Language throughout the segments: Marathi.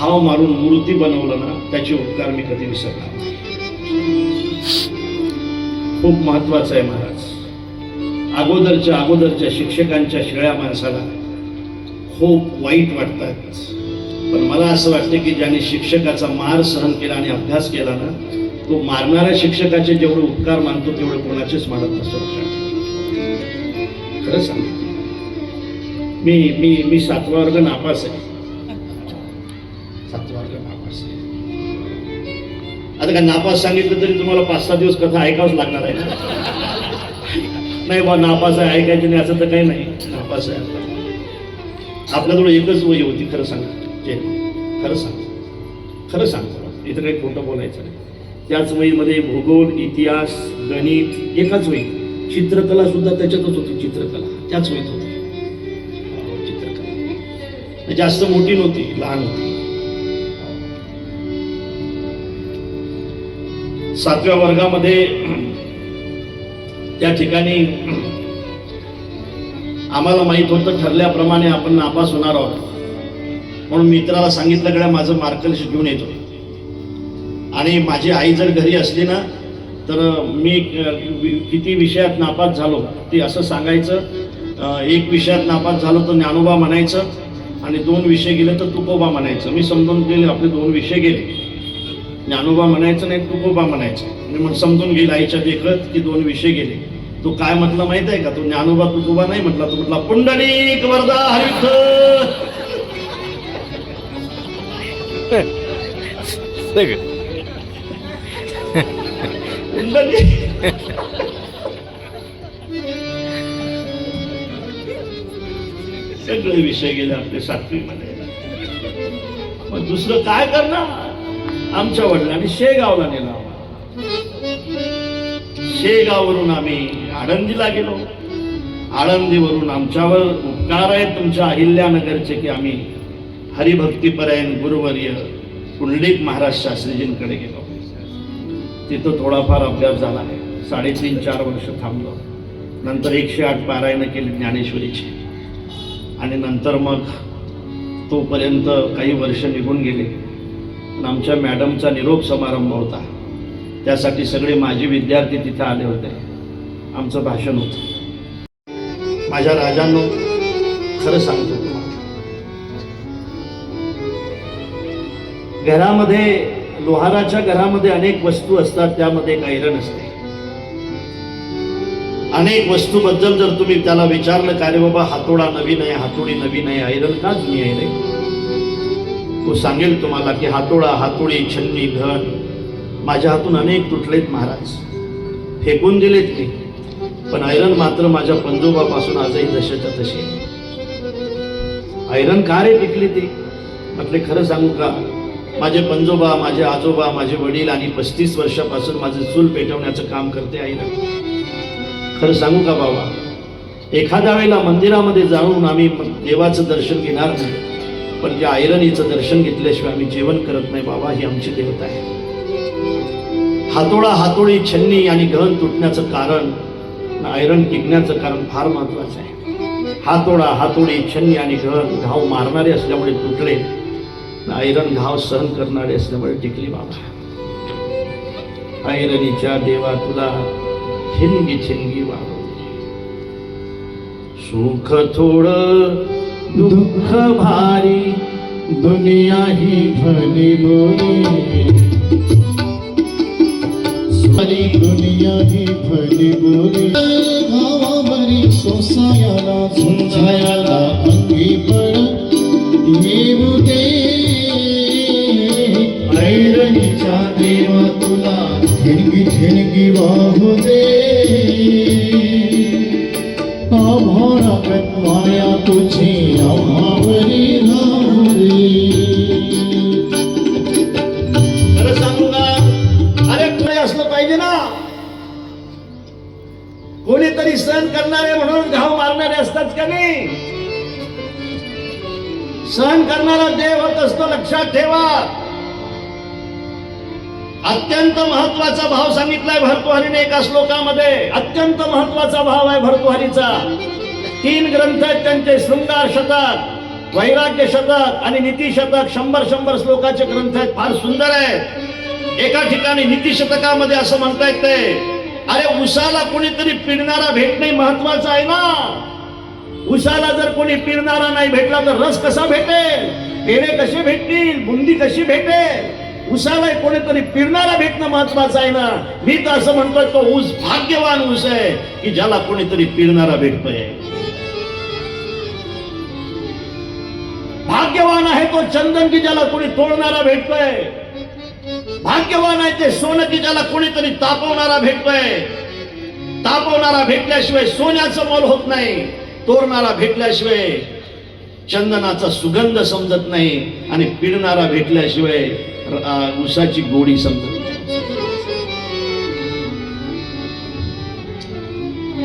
हाव मारून मूर्ती बनवलं ना त्याचे उपकार मी कधी विसरणार खूप महत्वाचं आहे महाराज. अगोदरच्या अगोदरच्या शिक्षकांच्या शिळ्या माणसाला खूप वाईट वाटतात. पण मला असं वाटतं की ज्याने शिक्षकाचा मार सहन केला आणि अभ्यास केला ना तो मारणाऱ्या शिक्षकाचे जेवढे उपकार मानतो तेवढे कोणाचेच मानत नसतो. खरं सांग मी मी मी सातवा वर्ग नापास आहे. सातवा नापास आता का नापास सांगितलं तरी तुम्हाला पाच सहा दिवस कथा ऐकावंच लागणार आहे ना? नाही बा नापास आहे ऐकायचं नाही असं तर काही नाही. नापास आहे. आपल्याजवळ एकच वय होती खरं सांगा. जे खरं सांग. खरं सांग इथं काही खोटं बोलायचं नाही. त्याच वहीमध्ये भूगोल इतिहास गणित एकाच वही चित्रकला सुद्धा त्याच्यातच होती चित्रकला. त्याच वहीत होती. चित्रकला. जास्त मोठी नव्हती लहान होती. सातव्या वर्गामध्ये त्या ठिकाणी आम्हाला माहीत होतं ठरल्याप्रमाणे आपण नापास होणार आहोत. म्हणून मित्राला सांगितलं गड्या माझं मार्कलिस्ट घेऊन येतो. आणि माझी आई जर घरी असली ना तर मी वि- किती विषयात नापास झालो ते असं सांगायचं एक विषयात नापास झालो तर ज्ञानोबा म्हणायचं आणि दोन विषय गेले तर तुकोबा म्हणायचं. मी समजून गेले आपले दोन विषय गेले. ज्ञानोबा म्हणायचं नाही तुकोबा म्हणायचं. मी मग समजून घेईल आईच्या देखत की दोन विषय गेले. तो काय म्हटलं माहीत आहे का? तो ज्ञानोबा तुकोबा नाही म्हटला तो म्हटला पुंडलिक वरदा हरिथ सगळे विषय गेले आपले सातवीमध्ये. मग दुसरं काय करणार? आमच्या वडिलांनी शेगावला नेला शेगाववरून आम्ही आळंदीला गेलो. आळंदीवरून आमच्यावर उपकार आहेत तुमच्या अहिल्यानगरचे की आम्ही हरिभक्तीपरायण गुरुवर्य पुंडलिक महाराज शास्त्रीजींकडे गेलो. तिथं थोडाफार अभ्यास झाला. आहे साडेतीन चार वर्ष थांबलो. नंतर एकशे आठ पारायणं केली ज्ञानेश्वरीची. आणि नंतर मग तोपर्यंत काही वर्ष निघून गेले. आमच्या मॅडमचा निरोप समारंभ होता. त्यासाठी सगळे माजी विद्यार्थी तिथे आले होते. आमचं भाषण होतं. माझ्या राजांनो खरं सांगतो. तुम्हाला घरामध्ये लोहाराच्या घरामध्ये अनेक वस्तू असतात त्यामध्ये एक ऐरण असते अनेक वस्तूबद्दल जर तुम्ही त्याला विचारलं का रे बाबा हातोडा नवीन आहे हातोडी नवीन आहे ऐरण का जुनी आहे रे तो सांगेल तुम्हाला की हातोडा हातोडी छन्नी धन माझ्या हातून अनेक तुटलेत महाराज. फेकून दिलेत मी पण आयरन मात्र माझ्या पंजोबापासून आजही जशाच्या तशी. आहे. का रे पिकली ती? म्हटले खरं सांगू का? माझे पंजोबा माझे आजोबा माझे वडील आणि पस्तीस वर्षापासून माझे चूल पेटवण्याचं काम करते ऐरण खरं सांगू का बाबा? एखाद्या वेळेला मंदिरामध्ये जाऊन आम्ही देवाचं दर्शन घेणार नाही. पण ज्या ऐरणीचं दर्शन घेतल्याशिवाय आम्ही जेवण करत नाही बाबा ही आमची देवता आहे. हातोडा हातोडी छन्नी आणि गहन तुटण्याचं कारण आयरन टिकण्याचं कारण फार महत्वाचं आहे. हातोडा हातोडी छन्नी आणि गहन घाव मारणारे असल्यामुळे तुटले आयरन घाव सहन करणारे असल्यामुळे टिकली बाबा. आयरनीच्या देवा तुला छिनगी छिनगी वाढवते सुख थोडं दुःख भारी दुनिया ही भली बोली सारी दुनिया ही भली बोली गावावरी सोसायाला झुंजायाला अंगी पड येऊ दे ऐरणीच्या देवा तुला ठिणगी ठिणगी वाहू दे आभाळागत माया तुझी सहन करणारे म्हणून घाव मारणारे असतात का नाही? सहन करणारा देव होत असतो लक्षात ठेवा. अत्यंत महत्त्वाचा भाव सांगितलाय भरतुहारीने एका श्लोकामध्ये. अत्यंत महत्त्वाचा भाव आहे भरतुहारीचा. तीन ग्रंथ आहेत त्यांचे शृंगार शतक वैराग्य शतक आणि नीती शतक. शंभर शंभर श्लोकाचे ग्रंथ आहेत फार सुंदर आहेत. एका ठिकाणी नीती शतकामध्ये असं म्हणता येते अरे उसाला कोणीतरी पिडणारा भेटणे महत्वाचं आहे ना. उसाला जर कोणी पिरणारा नाही भेटला तर रस कसा भेटेल? पेढे कसे भेटतील? बुंदी कशी भेटेल? उसाला कोणीतरी पिरणारा भेटणं महत्वाचं आहे ना. मी तर असं म्हणतोय तो ऊस भाग्यवान ऊस आहे की ज्याला कोणीतरी पिरणारा भेटतोय. भाग्यवान आहे तो चंदन की ज्याला कोणी तोडणारा भेटतोय. भाग्यवान आहे ते सोनं की ज्याला कोणीतरी तापवणारा भेटतोय. तापवणारा भेटल्याशिवाय सोन्याचं मोल होत नाही. तोरणारा भेटल्याशिवाय चंदनाचा सुगंध समजत नाही आणि पिडणारा भेटल्याशिवाय उसाची गोडी समजत नाही.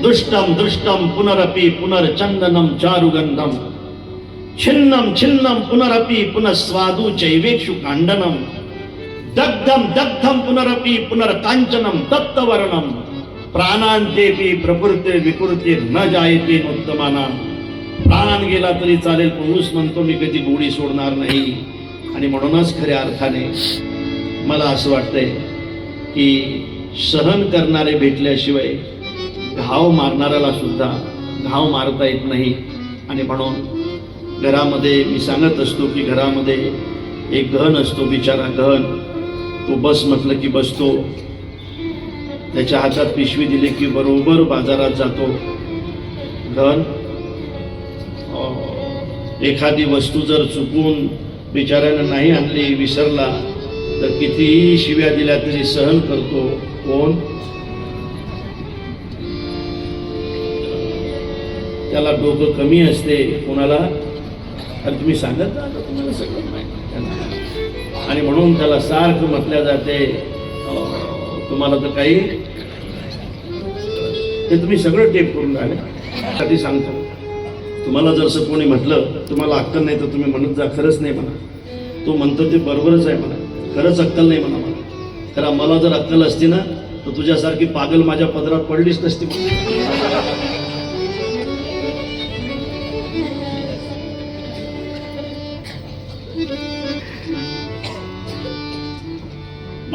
दुष्टम दृष्टम पुनरपि पुनर्चंदनम चारुगंधम छिन्नम छिन्नम पुनरपि पुनस्वादू चैवेक्षु कांडनम दग्धम दग्धम पुनरपि पुनर्कांचनम तत्तवर्णम प्राणांतेपी प्रकृते विकृते न जायते उत्तमाना। प्राणान गेला तरी चालेल पुरुष म्हणतो मी कधी गोडी सोडणार नाही. आणि म्हणूनच खऱ्या अर्थाने मला असं वाटतंय की सहन करणारे भेटल्याशिवाय घाव मारणाऱ्याला सुद्धा घाव मारता येत नाही. आणि म्हणून घरामध्ये मी सांगत असतो की घरामध्ये एक गहन असतो बिचारा गहन. तो बस म्हटलं की बसतो. त्याच्या हातात पिशवी दिली की बरोबर बाजारात जातो. धन एखादी वस्तू जर चुकून बिचाऱ्यानं नाही आणली विसरला तर कितीही शिव्या दिल्या तरी सहन करतो. कोण? त्याला डोकं कमी असते. कोणाला? आणि तुम्ही सांगत ना तुम्हाला सगळं माहिती? आणि म्हणून त्याला सारखं म्हटल्या जाते. तुम्हाला तर काही ते तुम्ही सगळं टेप करून राहिले. साठी सांगतो. तुम्हाला जर असं कोणी म्हटलं तुम्हाला अक्कल नाही तर तुम्ही म्हणत जा खरंच नाही म्हणा. तो म्हणतो ते बरोबरच आहे म्हणा. खरंच अक्कल नाही म्हणा मला खरं मला जर अक्कल असती ना तर तुझ्यासारखी पागल माझ्या पदरात पडलीच नसती.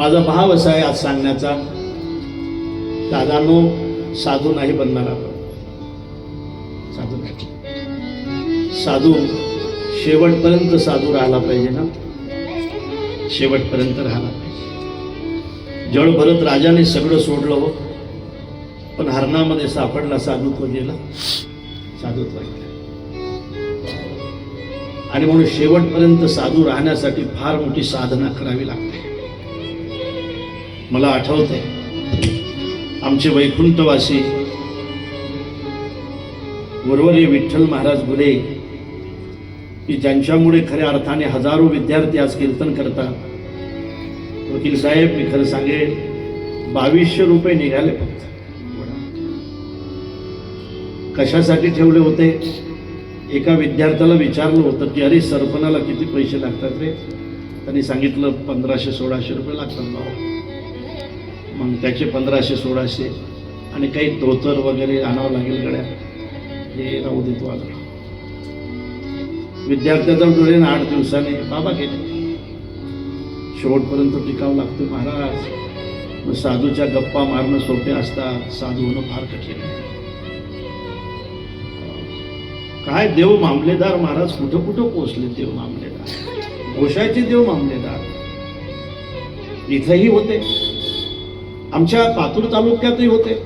माझा भाव असा आहे आज सांगण्याचा दादानो साधू नाही बनणार आपण. साधू नाही. साधू शेवटपर्यंत साधू राहिला पाहिजे ना? शेवटपर्यंत राहिला पाहिजे. जळ भरत राजाने सगळं सोडलं हो. पण हरणामध्ये सापडला साधुत्व गेला. साधुत्व गेला. आणि म्हणून शेवटपर्यंत साधू राहण्यासाठी फार मोठी साधना करावी लागते. मला आठवत आहे. आमचे वैकुंठवासी वरवरी विठ्ठल महाराज गुरे की ज्यांच्यामुळे खऱ्या अर्थाने हजारो विद्यार्थी आज कीर्तन करतात. वकील साहेब मी खरं सांगेल बावीसशे रुपये निघाले फक्त. कशासाठी ठेवले होते? एका विद्यार्थ्याला विचारलं होतं की अरे सरपणाला किती पैसे लागतात रे? त्यांनी सांगितलं पंधराशे सोळाशे रुपये लागतात भाऊ मग त्याचे पंधराशे सोळाशे आणि काही धोतर वगैरे आणावं लागेल गड्या. हे राहू देतो आता. विद्यार्थ्याचा डोळे आठ दिवसाने. बाबा गेले. शेवटपर्यंत टिकावं लागतं महाराज. मग साधूच्या गप्पा मारणं सोपे असतात. साधू होणं फार कठीण आहे. काय देव मामलेदार महाराज कुठं कुठं पोचले देव मामलेदार? घोषाचे देव मामलेदार. इथंही होते. आमच्या पातूर तालुक्यातही होते.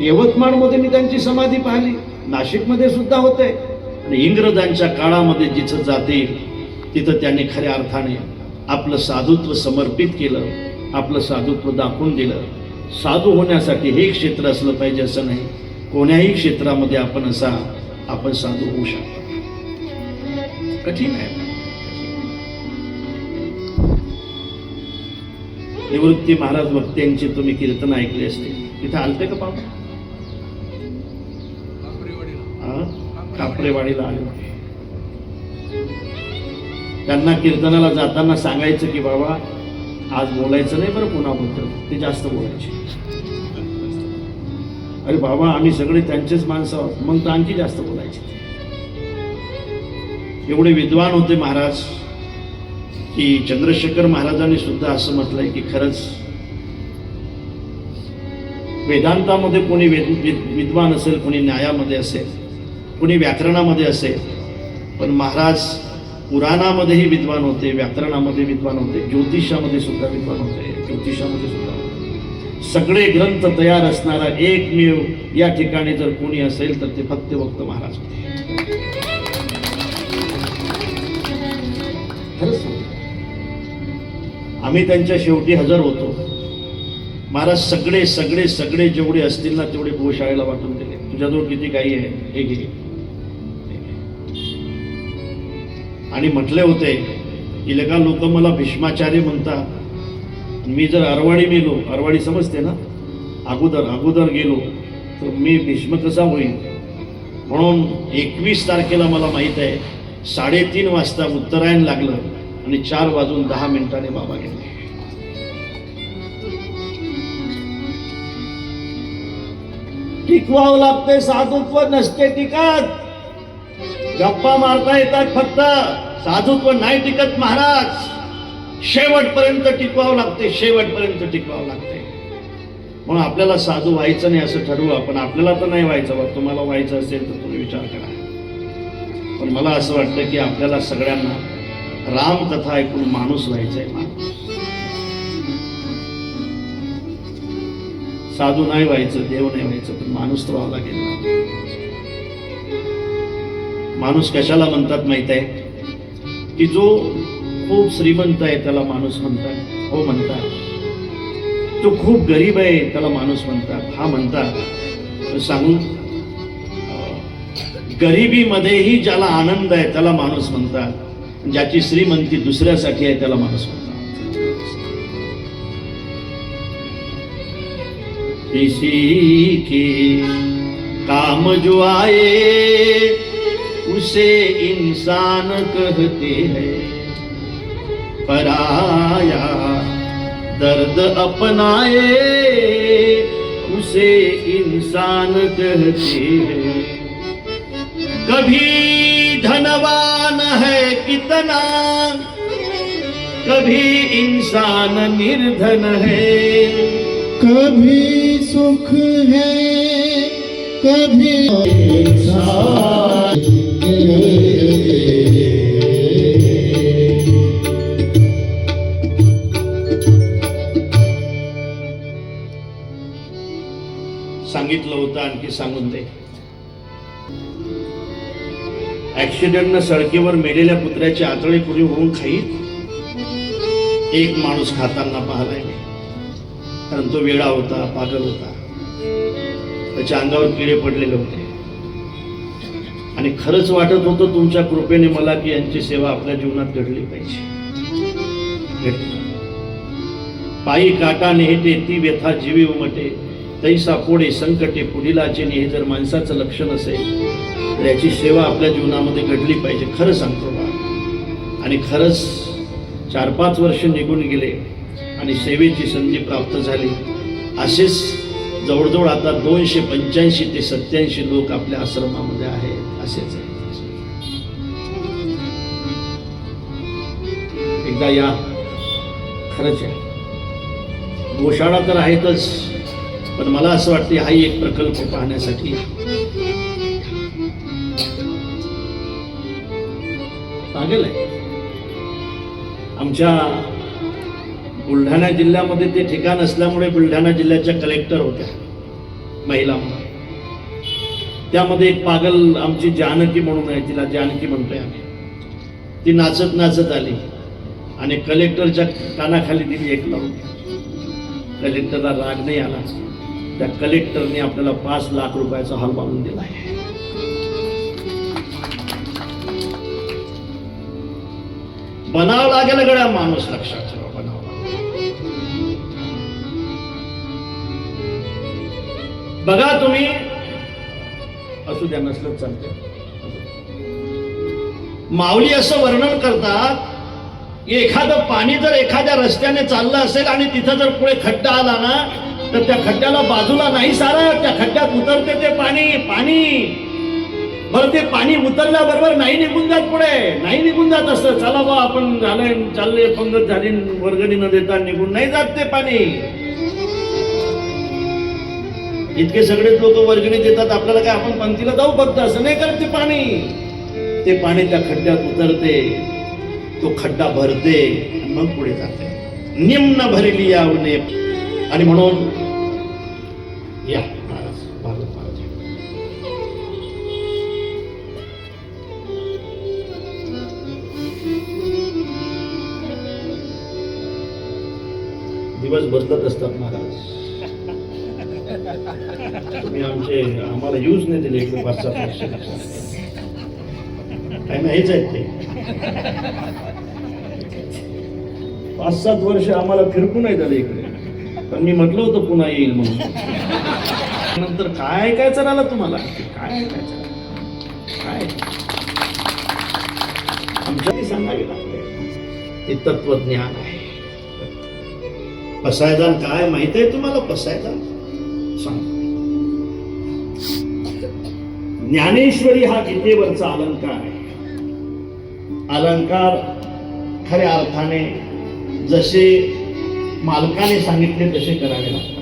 यवतमाळमध्ये मी त्यांची समाधी पाहिली. नाशिकमध्ये सुद्धा होते. आणि इंग्रजांच्या काळामध्ये जिथं जातील तिथं त्यांनी खऱ्या अर्थाने आपलं साधुत्व समर्पित केलं आपलं साधुत्व दाखवून दिलं. साधू होण्यासाठी हे क्षेत्र असलं पाहिजे असं नाही. कोण्याही क्षेत्रामध्ये आपण असा आपण साधू होऊ शकतो. कठीण आहे. निवृत्ती महाराज भक्त्यांची तुम्ही कीर्तन ऐकले असते. तिथे आलते का पाहू कापरेवाडीला आले होते. त्यांना कीर्तनाला जाताना सांगायचं की बाबा आज बोलायचं नाही बरं पुन्हा बोलतो ते जास्त बोलायचे. अरे बाबा आम्ही सगळे त्यांचेच माणसं आहोत मग तर आणखी जास्त बोलायचे. एवढे विद्वान होते महाराज. की चंद्रशेखर महाराजांनी सुद्धा असं म्हटलंय की खरंच वेदांतामध्ये कोणी वेद विद्वान असेल कोणी न्यायामध्ये असेल कोणी व्याकरणामध्ये असेल पण महाराज पुराणामध्येही विद्वान होते व्याकरणामध्ये विद्वान होते ज्योतिषामध्ये सुद्धा विद्वान होते ज्योतिषामध्ये सुद्धा सगळे ग्रंथ तयार असणारा एकमेव या ठिकाणी जर कोणी असेल तर ते फक्त भक्त महाराज होते. खरंच आम्ही त्यांच्या शेवटी हजर होतो. महाराज सगळे सगळे सगळे जेवढे असतील ना तेवढे गोशाळेला वाटून दिले. तुझ्याजवळ किती काही आहे हे घे. हे घे. आणि म्हटले होते की लगा लोक मला भीष्माचार्य म्हणतात. मी जर अरवाडी मेलो अरवाडी समजते ना? अगोदर अगोदर गेलो तर मी भीष्म कसा होईल म्हणून एकवीस तारखेला मला माहीत आहे साडेतीन वाजता उत्तरायण लागलं. आणि चार वाजून दहा मिनिटांनी बाबा गेले. टिकवावं लागते साधुत्व नसते टिकत. गप्पा मारता येतात फक्त. साधुत्व नाही टिकत महाराज. शेवटपर्यंत टिकवावं लागते शेवटपर्यंत टिकवावं लागते म्हणून आपल्याला साधू व्हायचं नाही असं ठरवू आपण. आपल्याला तर नाही व्हायचं बघ तुम्हाला व्हायचं असेल तर तुम्ही विचार करा. पण मला असं वाटतं की आपल्याला सगळ्यांना राम कथा ऐकून माणूस व्हायचंय माणूस. साधू नाही व्हायचं देव नाही व्हायचं पण माणूस तर व्हावा लागेल. माणूस कशाला म्हणतात माहीत आहे? की जो खूप श्रीमंत आहे त्याला माणूस म्हणतात. हो म्हणतात. तो खूप गरीब आहे त्याला माणूस म्हणतात. हा म्हणतात. सांगू गरिबीमध्येही ज्याला आनंद आहे त्याला माणूस म्हणतात. ज्याची श्रीमंती दुसऱ्यासाठी आहे त्याला माणूस म्हणतात के काम जो आए उसे इंसान कहते हैं. पराया दर्द अपनाए उसे इंसान कहते हैं. कभी धनवान है कितना? कभी इंसान निर्धन है। कभी सुख है कभी सांगितलं होतं आणखी सांगून दे ऍक्सिडेंटनं सडकेवर मेलेल्या पुत्र्याची आतळी कुणी होऊन खाईत? एक माणूस खाताना पाहलाय कारण तो वेळा होता पागल होता. त्याच्या अंगावर किडे पडलेले होते. आणि खरंच वाटत होतं तुमच्या कृपेने मला की यांची सेवा आपल्या जीवनात घडली पाहिजे. पायी काटा नेहते ती व्यथा जीवी उमटे. तैसा पोडे संकटे पुढीलाचे हे जर माणसाचं लक्षण असेल तर याची सेवा आपल्या जीवनामध्ये घडली पाहिजे खरं सांगतो बा. आणि खरंच चार पाच वर्ष निघून गेले आणि सेवेची संधी प्राप्त झाली. असेच जवळजवळ आता दोनशे पंच्याऐंशी ते सत्याऐंशी लोक आपल्या आश्रमामध्ये आहेत असेच एकदा या. खरंच या. गोशाळा तर आहेतच. पण मला असं वाटतं हाही एक प्रकल्प पाहण्यासाठी. लागेल आहे. आमच्या बुलढाणा जिल्ह्यामध्ये ते ठिकाण असल्यामुळे बुलढाणा जिल्ह्याच्या कलेक्टर होत्या महिला म्हणून. त्यामध्ये एक पागल आमची जानकी म्हणून आहे तिला जानकी म्हणतोय आम्ही. ती नाचत नाचत आली आणि कलेक्टरच्या कानाखाली दिली एक लावून कलेक्टरला राग नाही आला. त्या कलेक्टरने आपल्याला पाच लाख रुपयाचा हॉल बांधून दिला आहे. बनावं लागेल गड्या माणूस लक्षात ठेवा बनावं बघा तुम्ही. असू द्या नसलं चालते माऊली असं वर्णन करतात की एखादं पाणी जर एखाद्या रस्त्याने चाललं असेल आणि तिथं जर पुढे खड्डा आला ना तर त्या खड्ड्याला बाजूला नाही सारत त्या खड्ड्यात उतरते ते पाणी पाणी. बरं ते पाणी उतरल्याबरोबर नाही निघून जात पुढे. नाही निघून जात असतं चला बा आपण झालंय चालले पंगत झाली वर्गणी न देता निघून नाही जात ते पाणी. इतके सगळेच लोक वर्गणी देतात आपल्याला काय आपण पंक्तीला जाऊ फक्त? असं नाही करत ते पाणी. ते पाणी त्या खड्ड्यात उतरते. तो खड्डा भरते मग पुढे जाते. निम्न भरली यावने आणि म्हणून या महाराज महाराज दिवस बदलत असतात महाराज. तुम्ही आमचे आम्हाला यूज नाही दिले इकडे पाच सात वर्ष काय नाहीच आहेत ते. पाच सात वर्ष आम्हाला फिरकू नाही झाले इकडे. पण मी म्हटलं होतं पुन्हा येईल म्हणून. नंतर काय काय राहिलं तुम्हाला? काय ऐकायचं काय? आमच्या सांगावे लागते. ते तत्वज्ञान आहे. पसायदान काय माहीत आहे तुम्हाला? पसायदान? सांग. ज्ञानेश्वरी हा गीतेवरचा अलंकार आहे. अलंकार खऱ्या अर्थाने जसे मालकाने सांगितले तसे करावे लागतात.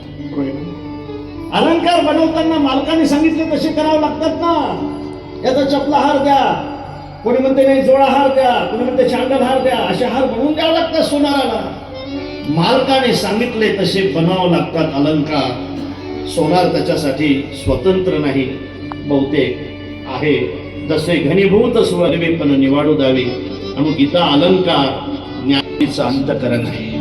अलंकार बनवताना मालकाने सांगितले तसे करावे लागतात ना. याचा चपला हार द्या. कोणी म्हणते नाही जोडा हार द्या. कोणी म्हणते चांगल हार द्या. असे हार बनवून द्यावं लागतात सोनाराला. मालकाने सांगितले तसे बनावं लागतात अलंकार. सोनार त्याच्यासाठी स्वतंत्र नाही. बहुतेक आहे. जसे घनीभूत स्वरवेपण निवाडू द्यावे. आणि गीता अलंकार ज्ञानीचं अंतकरण आहे.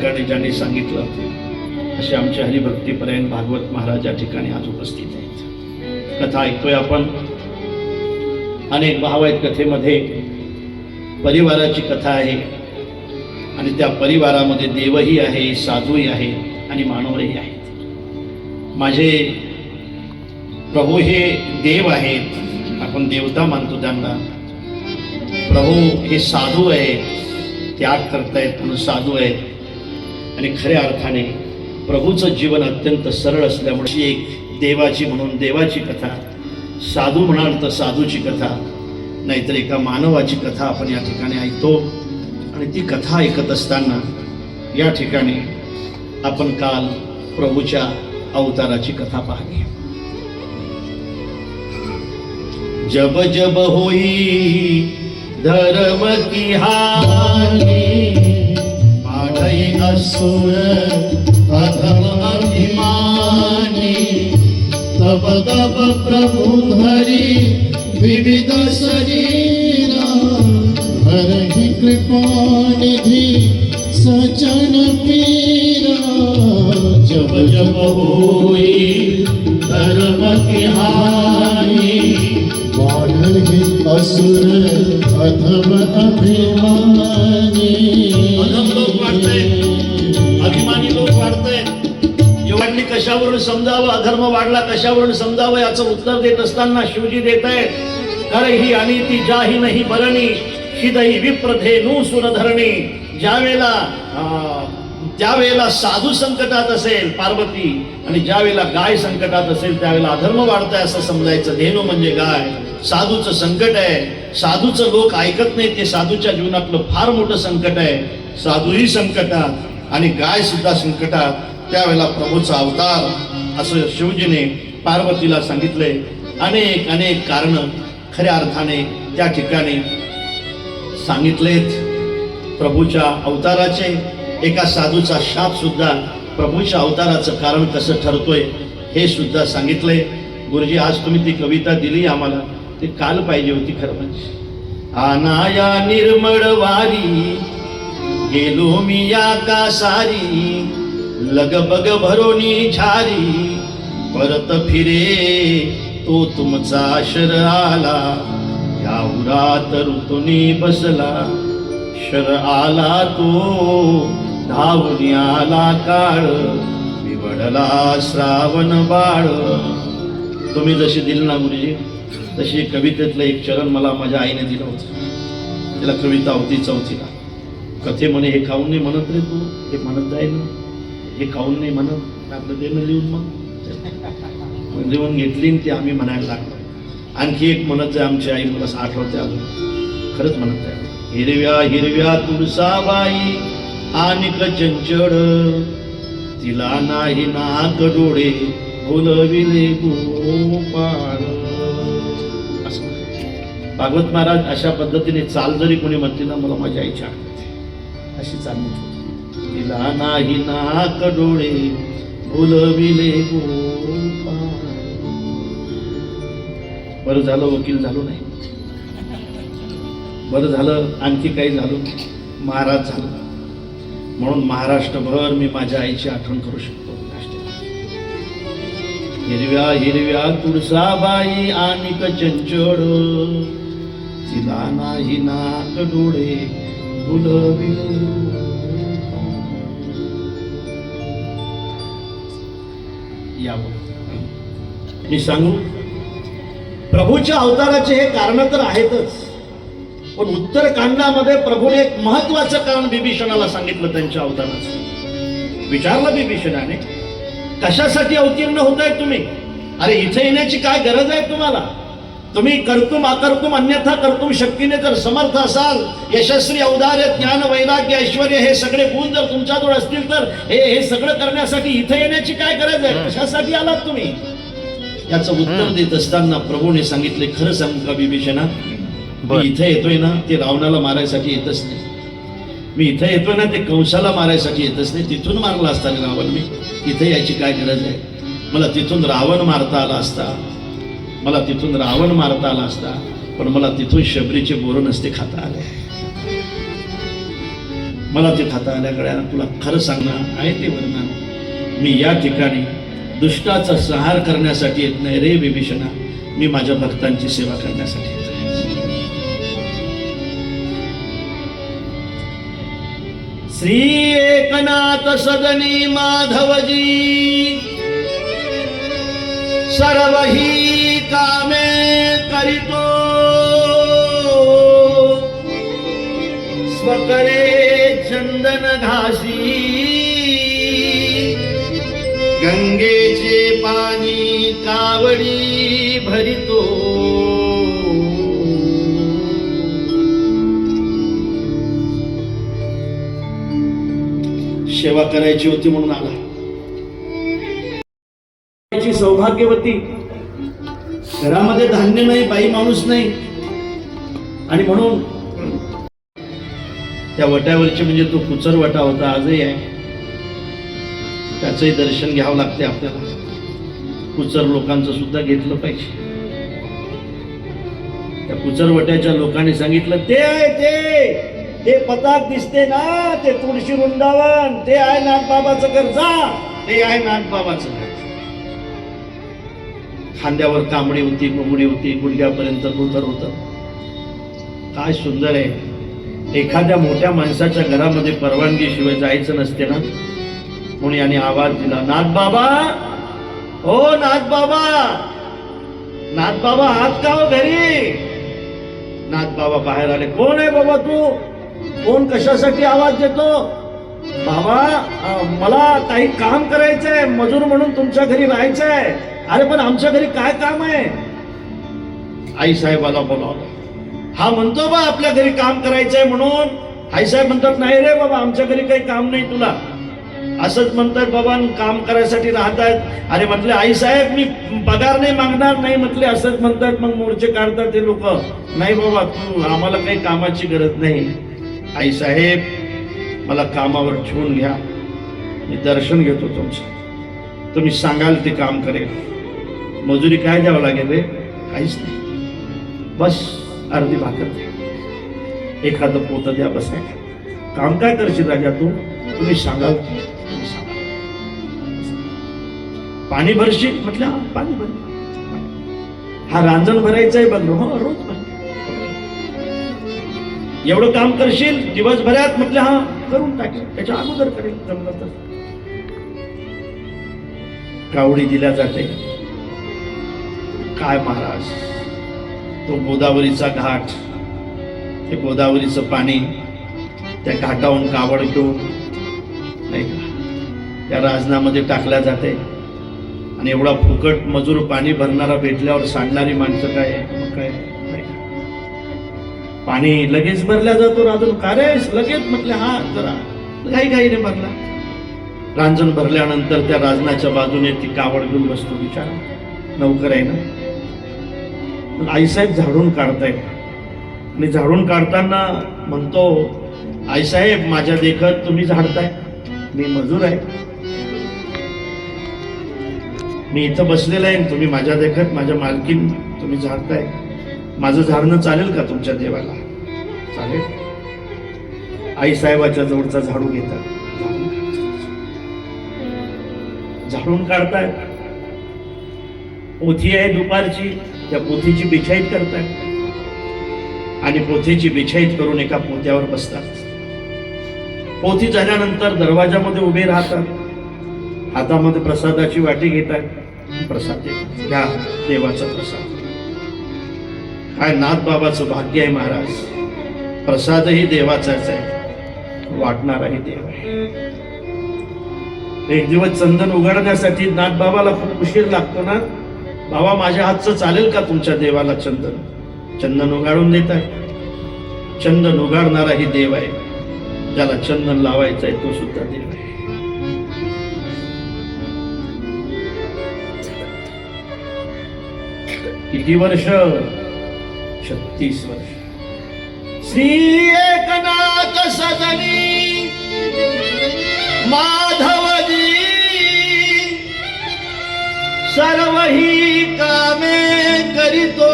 ठिकाणी ज्यांनी सांगितलं असे आमचे हरिभक्तीपर्यंत भागवत महाराज या ठिकाणी आज उपस्थित आहेत. कथा ऐकतोय आपण. अनेक भाव आहेत कथेमध्ये परिवाराची कथा आहे. आणि त्या परिवारामध्ये देवही आहे साधूही आहे आणि मानवही आहेत माझे प्रभू हे देव आहेत. आपण देवता मानतो त्यांना. प्रभू हे साधू आहेत. त्याग करतायत म्हणून साधू आहेत. आणि खऱ्या अर्थाने प्रभूचं जीवन अत्यंत सरळ असल्यामुळे एक देवाची म्हणून देवाची कथा साधू म्हणाल तर साधूची कथा नाहीतर एका मानवाची कथा आपण या ठिकाणी ऐकतो. आणि ती कथा ऐकत असताना या ठिकाणी आपण काल प्रभूच्या अवताराची कथा पाहिली. जब जब होई धर्म की हानी असुर अधम अभिमानी। तब तब प्रभु हरी विविध शरीरा। हरहि कृपानिधि सचन पीरा। जब जब होई धर्म की हानि। वाढही असुर अधम अधम कशावरून समजावं अधर्म वाढला कशावरून समजावं याचं उत्तर देत असताना शिवजी देत आहेत खरे ही आणि ती जाही नाही बरणी हिदही विप्रथे नू सुरधरणी. ज्या वेळेला ज्या वेळेला साधू संकटात असेल पार्वती आणि ज्या वेळेला गाय संकटात असेल त्यावेळेला अधर्म वाढतंय असं समजायचं. धेनू म्हणजे गाय. साधूचं संकट आहे. साधूचं लोक ऐकत नाही ते साधूच्या जीवनातलं फार मोठं संकट आहे. साधूही संकटात आणि गाय सुद्धा संकटात. त्यावेळेला प्रभूचा अवतार असं शिवजीने पार्वतीला सांगितले. अनेक अनेक कारण खऱ्या अर्थाने त्या ठिकाणी सांगितलेत. प्रभूच्या अवताराचे एका साधूचा शाप सुद्धा प्रभूच्या अवताराचं कारण कसं ठरतोय हे सुद्धा सांगितले. गुरुजी आज तुम्ही ती कविता दिली आम्हाला. ती काल पाहिजे होती खरं म्हणजे. आनाया निर्मळ वारी गेलो मी या का सारी लगबग भरोनी झारी परत फिरे तो तुमचा शर आला. या उरात ऋतुनी बसला. शर आला तो धावून आला काळ. बिवडला श्रावण बाळ. तुम्ही जशी दिली ना गुरुजी तशी कवितेतलं एक चरण मला माझ्या आईने दिलं होतं. त्याला कविता होती चौथीला. कथे म्हणे हे खाऊन नाही म्हणत रे तू हे म्हणत जाय ना. हे खाऊन नाही म्हणत आपलं देणं लिहून मग. लिहून घेतली ते ती आम्ही म्हणायला लागलो. आणखी एक म्हणत जाय आमची आई मला असं आठवते अजून. खरंच म्हणत आहे. हिरव्या हिरव्या तुळसाबाई आणि चंचड. तिला नाही नाक डोळे बोलविले गोपाळ. असं. भागवत महाराज अशा पद्धतीने चाल जरी कोणी म्हणते ना मला माझ्या आईची आठवते अशी चालली. होती. तिला नाही नाक डोळे बोलविले बरं झालं वकील झालो नाही. बरं झालं आणखी काही झालं नाही. महाराज झालो. म्हणून महाराष्ट्रभर मी माझ्या आईची आठवण करू शकतो. हिरव्या हिरव्या तुळसाबाई आणि चंचड तिला नाही नाक डोळे फुलविले यावं मी सांगू प्रभूच्या अवताराचे हे कारण तर आहेतच पण उत्तरकांडामध्ये प्रभूने एक महत्वाचं कारण बिभीषणाला सांगितलं त्यांच्या अवताराचं. विचारलं बिभीषणाने कशासाठी अवतीर्ण होत आहे तुम्ही? अरे इथे येण्याची काय गरज आहे तुम्हाला? तुम्ही कर्तुम अकर्तुम अन्यथा कर्तुम शक्तीने जर समर्थ असाल यशस्वी औदार्य ज्ञान वैराग्य ऐश्वर हे सगळे गुण जर तुमच्याजवळ असतील तर हे हे सगळं करण्यासाठी इथे येण्याची काय गरज आहे? कशासाठी आलात तुम्ही? याचं उत्तर देत असताना प्रभूने सांगितले खरं सांगू का बिभीषणा मी इथे येतोय ना ते रावणाला मारायसाठी येतच नाही. मी इथे येतोय ना ते कंसाला मारायसाठी येतच नाही. तिथून मारला असता रावण मी. इथे यायची काय गरज आहे? मला तिथून रावण मारता आला असता. मला तिथून रावण मारता आला असता पण मला तिथून शबरीचे बोरण नसते खाता आले. मला ते खाता आल्याकडे तुला खरं सांगणार आहे ते वर्णन. मी या ठिकाणी दुष्टाचा संहार करण्यासाठी येत नाही रे विभीषणा. मी माझ्या भक्तांची सेवा करण्यासाठी येत श्री एकनाथ सदनी माधवजी सर्वही चंदन घासी। गंगेचे पाणी कावडी भरितो। सेवा करायची होती म्हणून आला. ची सौभाग्यवती. घरामध्ये धान्य नाही बाई माणूस नाही. आणि म्हणून त्या वट्यावरची म्हणजे तो कुचर वटा होता आजही आहे. त्याचंही दर्शन घ्यावं लागते आपल्याला. कुचर लोकांचं सुद्धा घेतलं पाहिजे. त्या कुचरवट्याच्या लोकांनी सांगितलं ते आहे ते! ते पताक दिसते ना ते तुळशी वृंदावन ते आहे नागबाबाचं घर जा! ते आहे नागबाबाचं घर. खांद्यावर कांबडी होती कोंबडी होती गुडघ्यापर्यंत धोतर होत. काय सुंदर आहे. एखाद्या मोठ्या माणसाच्या घरामध्ये परवानगी शिवाय जायचं नसते ना? म्हणून याने आवाज दिला नाथ बाबा! हो नाथ बाबा! नाथ बाबा आत का हो घरी? नाथ बाबा बाहेर आले कोण आहे बाबा तू? कोण कशासाठी आवाज देतो? बाबा मला काही काम करायचंय मजूर म्हणून तुमच्या घरी राहायचंय. अरे पण आमच्या घरी काय काम आहे? आई साहेबाला बोलावलं हा म्हणतो बा आपल्या घरी काम करायचंय म्हणून. आई साहेब म्हणतात नाही रे बाबा आमच्या घरी काही काम नाही तुला. असंच म्हणतात बाबा काम करायसाठी राहतात अरे म्हटले आई साहेब मी पगार नाही मागणार. नाही म्हटले असंच म्हणतात मग मोर्चे काढतात ते लोक. नाही बाबा तू आम्हाला काही कामाची गरज नाही. आई साहेब मला कामावर ठेवून घ्या. मी दर्शन घेतो तुमचं. तुम्ही सांगाल ते काम करेल. मजुरी काय द्यावं लागेल रे? काहीच नाही. बस. अर्धी भाकर. एखादं पोतं द्या बस. काम काय करशील राजा तू? तुम्ही सांगाल. पाणी भरशील? म्हटलं पाणी भर. हा रांजण भरायचं आहे बघ हो रोज एवढं काम करशील दिवसभरात म्हटलं हा करून टाकेल. त्याच्या अगोदर करेल. जमलं तर. कावडी दिल्या जाते. काय महाराज? तो गोदावरीचा घाट. ते गोदावरीचं पाणी त्या घाटाहून कावड घेऊन नाही त्या राजनामध्ये टाकल्या जाते. आणि एवढा फुकट मजूर पाणी भरणारा भेटल्यावर सांडणारी माणसं काय मग काय? नाही पाणी लगेच भरल्या जातो राजून. कारेस लगेच म्हटलं हा जरा. घाई नाही भरला. रांजण भरल्यानंतर त्या राजनाच्या बाजूने ती कावड घेऊन बसतो. बिचारा नौकर आहे ना? आईसाहेब झाडून काढतायत. आणि झाडून काढताना म्हणतो आईसाहेब माझ्या देखत तुम्ही झाडताय. मी मजूर आहे. मी इथं बसलेला आहे तुम्ही माझ्या देखत माझ्या मालकीन तुम्ही झाडताय. माझं झाडणं चालेल का तुमच्या देवाला? चालेल. आई साहेबाच्या जवळचा झाडू घेतात. झाडून काढताय ओथी आहे दुपारची. त्या पोथीची बिछाईत करतात आणि पोथीची बिछाईत करून एका पोत्यावर बसतात. पोथी झाल्यानंतर दरवाजामध्ये उभे राहतात. हातामध्ये प्रसादाची वाटी घेतात. प्रसाद घ्या देवाचा प्रसाद. काय नाथ बाबाचं भाग्य आहे महाराज. प्रसादही देवाचाच आहे. वाटणाराही देव आहे. एक दिवस चंदन उघडण्यासाठी नाथ बाबाला खूप उशीर लागतो ना? बाबा माझ्या हातचं चालेल का तुमच्या देवाला चंदन? चंदन उगाळून देत आहे. चंदन उगाडणाराही देव आहे. ज्याला चंदन लावायचं आहे तो सुद्धा देव आहे. किती वर्ष? छत्तीस वर्ष. श्री एकनाथ सदनी माधवजी सर्वही कामे करीतो.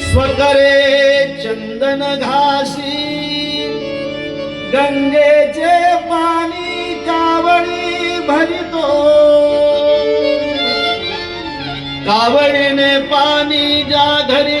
स्वकरे चंदन घासी गंगेचे पाणी कावडी भरितो. कावडीने पाणी ज्या घरी